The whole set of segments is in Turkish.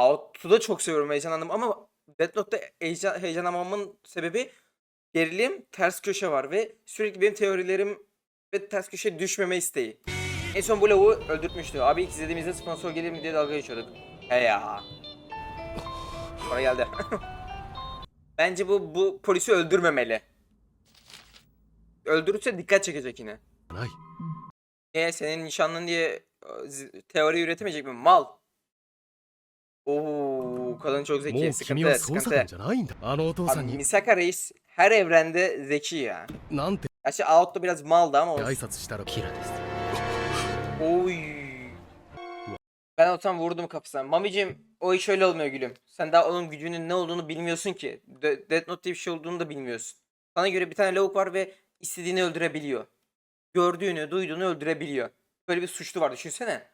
Out'u da çok seviyorum heyecanlandım ama Death Note'da heyecan, heyecanlanmamın sebebi gerilim, ters köşe var ve sürekli benim teorilerim ve ters köşe düşmeme isteği. En son bu lavuğu öldürtmüştü. Abi ilk izlediğimizde sponsor gelir mi diye dalga geçiyorduk. He ya. Sonra geldi. Bence bu bu polisi öldürmemeli. Öldürürse dikkat çekecek yine. ない E senin nişanlın diye e, teori üretemeyecek mi? Mal. Oo, kadın çok zeki. Sıkıntı, sıkıntı. Abi Misaka Reis her evrende zeki ya. Gerçi Out'ta biraz maldı ama olsun. Oy. Ben o tam vurdum kafasına. Mamicim o iş öyle olmuyor gülüm. Sen daha onun gücünün ne olduğunu bilmiyorsun ki. De Death Note diye bir şey olduğunu da bilmiyorsun. Sana göre bir tane lavuk var ve istediğini öldürebiliyor. Gördüğünü, duyduğunu öldürebiliyor. Böyle bir suçlu var düşünsene.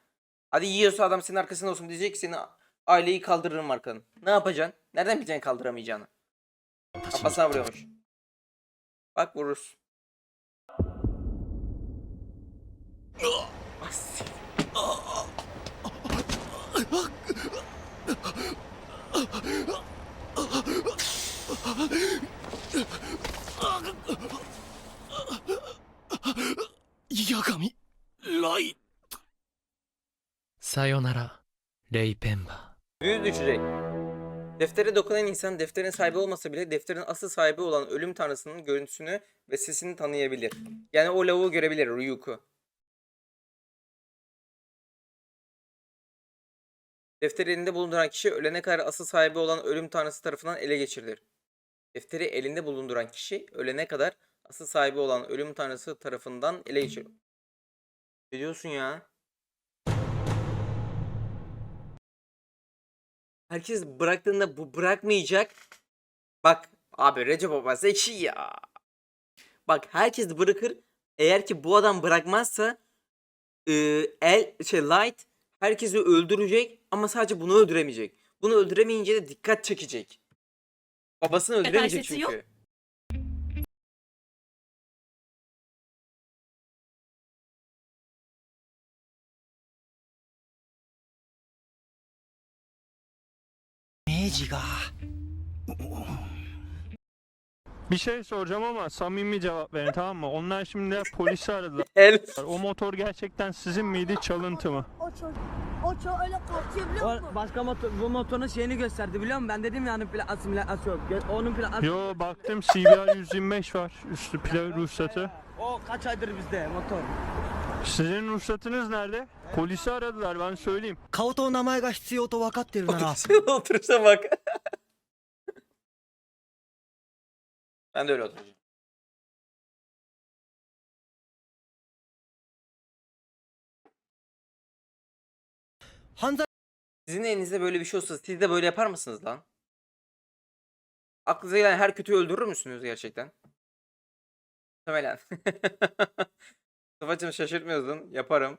Hadi yiyorsa adam senin arkasında olsun diyecek ki seni aileyi kaldırırım arkanı. Ne yapacaksın? Nereden bileceksin kaldıramayacağını? 私に Kafasına vuruyormuş. Bak vururuz. Ah, siktir. 八神ライさよなら、レイペンバ Büyü düşecek. Deftere dokunan insan defterin sahibi olmasa bile defterin asıl sahibi olan ölüm tanrısının görüntüsünü ve sesini tanıyabilir. Yani o lavuğu görebilir Ryuko. Defteri elinde bulunduran kişi ölene kadar asıl sahibi olan ölüm tanrısı tarafından ele geçirilir. Defteri elinde bulunduran kişi ölene kadar asıl sahibi olan ölüm tanrısı tarafından ele geçirilir. Ne diyorsun ya? Herkes bıraktığında bu bırakmayacak. Bak abi Recep Baba zeki ya. Bak herkes bırakır. Eğer ki bu adam bırakmazsa e, el şey Light herkesi öldürecek ama sadece bunu öldüremeyecek. Bunu öldüremeyince de dikkat çekecek. Babasını öldüremeyecek Yetersiz yok. Çünkü. Bir şey soracağım ama samimi cevap verin tamam mı? Onlar şimdi polisi aradılar. El O motor gerçekten sizin miydi çalıntı mı? O çocuk, o çocuk öyle kalkıyor biliyor musun? Başka motor, bu motorun şeyini gösterdi biliyor musun? Ben dedim yani plakası plakası yok. Gö- Onun plakası Yo baktım CBR 125 var üstü plak ruhsatı. O kaç aydır bizde motor. Sizin ruhsatınız nerede? Polisi aradılar ben söyleyeyim. 顔と名前が必要と分かってるなら oturuşa bak. ben de öyle oturacağım. 犯罪 Sizin elinizde böyle bir şey olsa siz de böyle yapar mısınız lan? Aklınıza gelen her kötüyü öldürür müsünüz gerçekten? Muhtemelen. Mustafa'cığım şaşırtmıyorsun. Yaparım.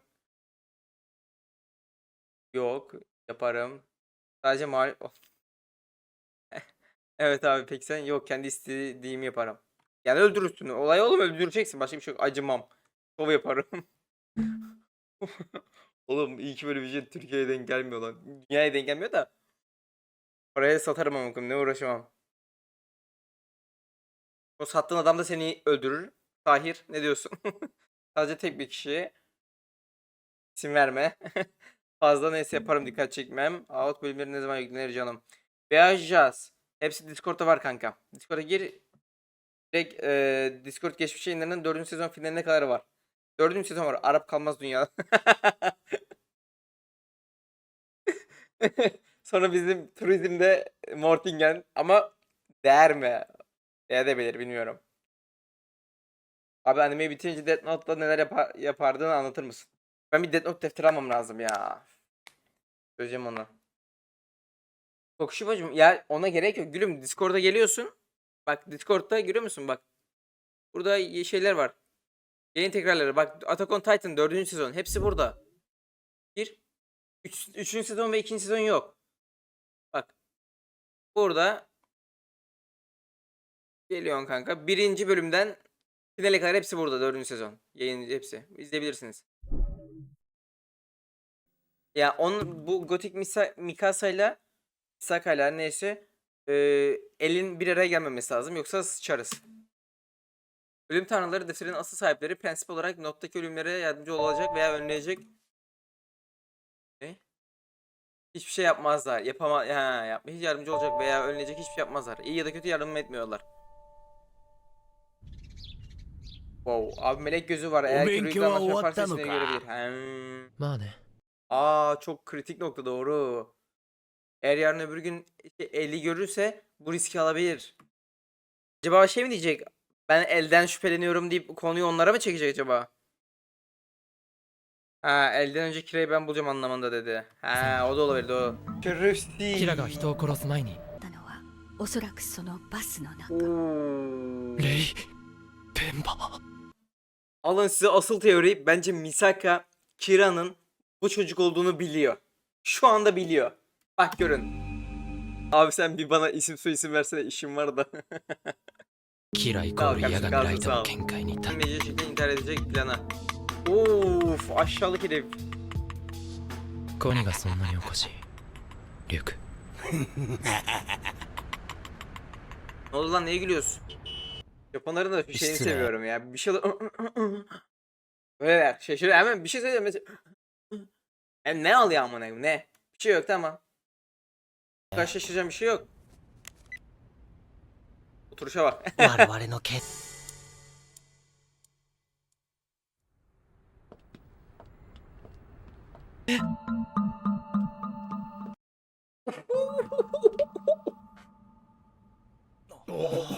Yok. Yaparım. Sadece mal... evet abi peki sen yok kendi istediğimi yaparım. Yani öldürürsün. Olay oğlum öldüreceksin. Başka bir şey yok. Acımam. Şov yaparım. Oğlum iyi ki böyle bir şey Türkiye'ye denk gelmiyor lan. Dünyaya denk gelmiyor da. Oraya satarım ama ne uğraşamam. O sattığın adam da seni öldürür. Tahir ne diyorsun? Sadece tek bir kişiye. İsim verme. Fazla neyse yaparım dikkat çekmem. Out bölümleri ne zaman yüklenir canım. Beyaz Hepsi Discord'da var kanka. Discord'a gir. Direkt eee, Discord geçmiş yayınlarının 4. sezon finaline kadar var. 4. sezon var. Arap kalmaz dünya. Sonra bizim turizmde Mortingen ama değer mi? Değebilir bilmiyorum. Abi animeyi bitirince Death Note'da neler yapar, yapardığını anlatır mısın? Ben bir Death Note defteri almam lazım ya. Söyleyeceğim onu. Kokuşu ya ona gerek yok. Gülüm Discord'a geliyorsun. Bak Discord'da görüyor musun bak. Burada şeyler var. Yayın tekrarları. Bak Attack on Titan 4. sezon. Hepsi burada. Bir. Üç, üçüncü sezon ve ikinci sezon yok. Bak. Burada. Geliyorsun kanka. Birinci bölümden finale kadar hepsi burada. Dördüncü sezon. Yayın hepsi. İzleyebilirsiniz. Ya on, bu Gothic Misa, Mikasa'yla Sakayla neyse e, elin bir araya gelmemesi lazım yoksa sıçarız. Ölüm tanrıları defterin asıl sahipleri prensip olarak nottaki ölümlere yardımcı olacak veya önleyecek ne? Hiçbir şey yapmazlar. Yapama ha, yapma hiç yardımcı olacak veya önleyecek hiçbir şey yapmazlar. İyi ya da kötü yardım etmiyorlar. Wow, abi melek gözü var. Eğer ki benki rüydan wa başka owatta yaparsa no seni ka? görebilir. Hmm. まあね Aa çok kritik nokta doğru. Eğer yarın öbür gün işte eli görürse bu riski alabilir. Acaba şey mi diyecek? Ben elden şüpheleniyorum deyip konuyu onlara mı çekecek acaba? Ha elden önce kireyi ben bulacağım anlamında dedi. Ha o da olabilir o. キ Şerefsiz. ラが人を殺す前にたのはおそらくそのバスの中 Oo. レイペンバ Alın size asıl teori. Bence Misaka Kira'nın bu çocuk olduğunu biliyor. Şu anda biliyor. Bak görün. Abi sen bir bana isim soy isim versene işim var da. キライコール Kalk, 矢神 kalk, ライトの kalk. 見解に立っ Bilmece şekilde intihar edecek plana. Of aşağılık herif. コニがそんなにおかしいリュウク Ne oldu lan neye gülüyorsun? Japonların da bir şeyini İşte. seviyorum ya. Bir şey Böyle şaşırıyor hemen bir şey söylüyor mesela. Hem ne alıyor amına koyayım, ne? Bir şey yok tamam. Bu kadar şaşıracağım bir şey yok. Oturuşa bak. 我々の決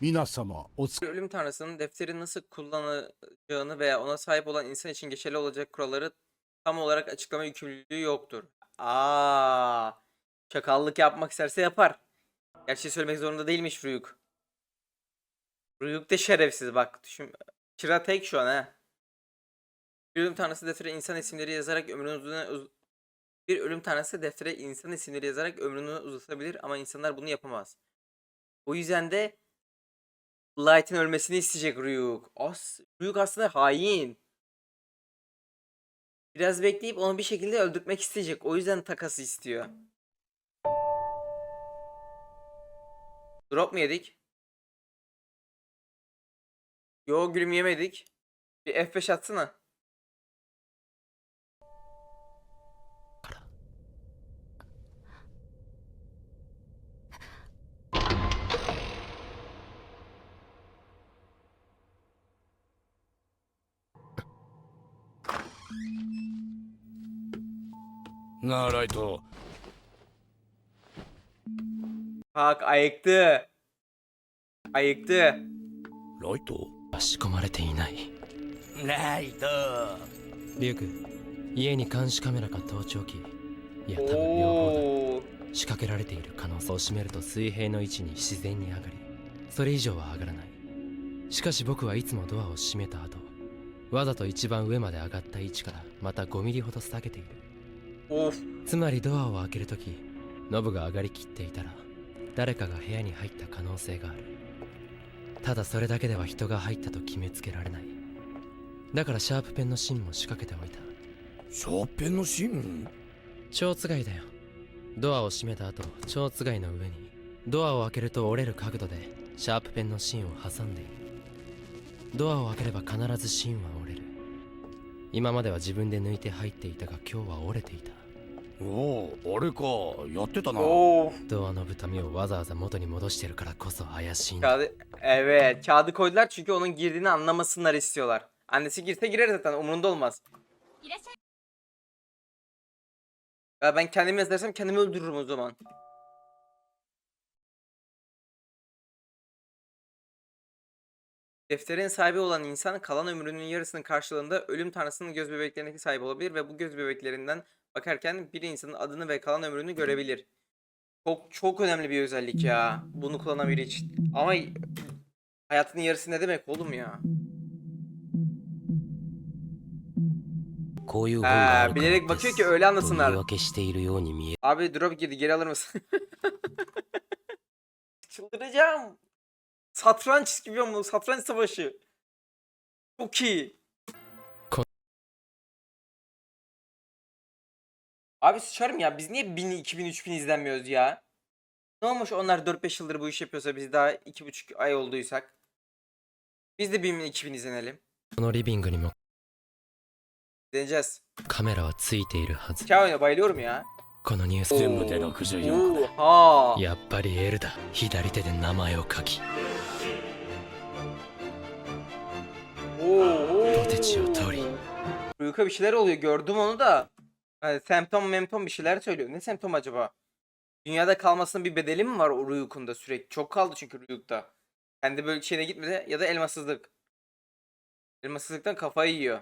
Minasama, Otsuka Ölüm Tanrısı'nın defteri nasıl kullanacağını veya ona sahip olan insan için geçerli olacak kuralları tam olarak açıklama yükümlülüğü yoktur. Aa, çakallık yapmak isterse yapar. Gerçeği söylemek zorunda değilmiş Ruyuk. Ruyuk da şerefsiz bak. Düşün, Kira tek şu an ha. Bir ölüm tanrısı deftere insan isimleri yazarak ömrünü uzun bir ölüm tanrısı deftere insan isimleri yazarak ömrünü uzatabilir ama insanlar bunu yapamaz. O yüzden de Light'in ölmesini isteyecek Ryuk. As Ryuk aslında hain. Biraz bekleyip onu bir şekilde öldürtmek isteyecek. O yüzden takası istiyor. Drop mu yedik? Yo gülüm yemedik. Bir F5 atsana. なあライト Bak ayıktı. Ayıktı. ライト？仕込まれていないライトリュウク家に監視カメラか盗聴器いや多分両方 Oo. だ仕掛けられている可能性を占めると水平の位置に自然に上がりそれ以上は上がらないしかし僕はいつもドアを閉めた後わざと一番上まで上がった位置からまた5ミリほど下げている.つまりドアを開けるときノブが上がりきっていたら誰かが部屋に入った可能性がある。ただそれだけでは人が入ったと決めつけられない。だからシャープペンの芯も仕掛けておいた。シャーペンの芯？蝶つがいだよ。ドアを閉めた後蝶つがいの上にドアを開けると折れる角度でシャープペンの芯を挟んでいる。ドアを開ければ必ず芯は折れる今までは自分で抜いて入っていたが今日は折れていたおおあれかやってたな Of. ドアのブタミをわざわざ元に戻してるからこそ怪しいんだ Kağıdı, evet kağıdı koydular çünkü onun girdiğini anlamasınlar istiyorlar. Annesi girse girer zaten umurunda olmaz. Ya ben kendimi yazdırsam kendimi öldürürüm o zaman. Defterin sahibi olan insan kalan ömrünün yarısının karşılığında ölüm tanrısının göz bebeklerine sahip olabilir ve bu göz bebeklerinden bakarken bir insanın adını ve kalan ömrünü görebilir. Çok çok önemli bir özellik ya. Bunu kullanan biri için. Ama hayatının yarısı ne demek oğlum ya? こういう本があるから bilerek で bakıyor す ki öyle と言い anlasınlar. 訳しているように見え Abi drop girdi geri alır mısın? Çıldıracağım. Satranç gibi ama satranç savaşı. Çok iyi. Abi sıçarım ya. Biz niye 1000, 2000, 3000 izlenmiyoruz ya? Ne olmuş onlar 4-5 yıldır bu iş yapıyorsa biz daha 2,5 ay olduysak. Biz de 1000, 2000 izlenelim. このリビングにも Deneyeceğiz. カメラはついているはず Hikaye oyuna bayılıyorum ya. このニュース全部で64か Oha. やっぱり L だ左手で名前を書き Uyku bir şeyler oluyor gördüm onu da. Yani semptom memtom bir şeyler söylüyor. Ne semptom acaba? Dünyada kalmasının bir bedeli mi var o Ruyuk'un sürekli? Çok kaldı çünkü Ruyuk'ta. Kendi yani böyle şeyine gitmedi ya da elmasızlık. Elmasızlıktan kafayı yiyor.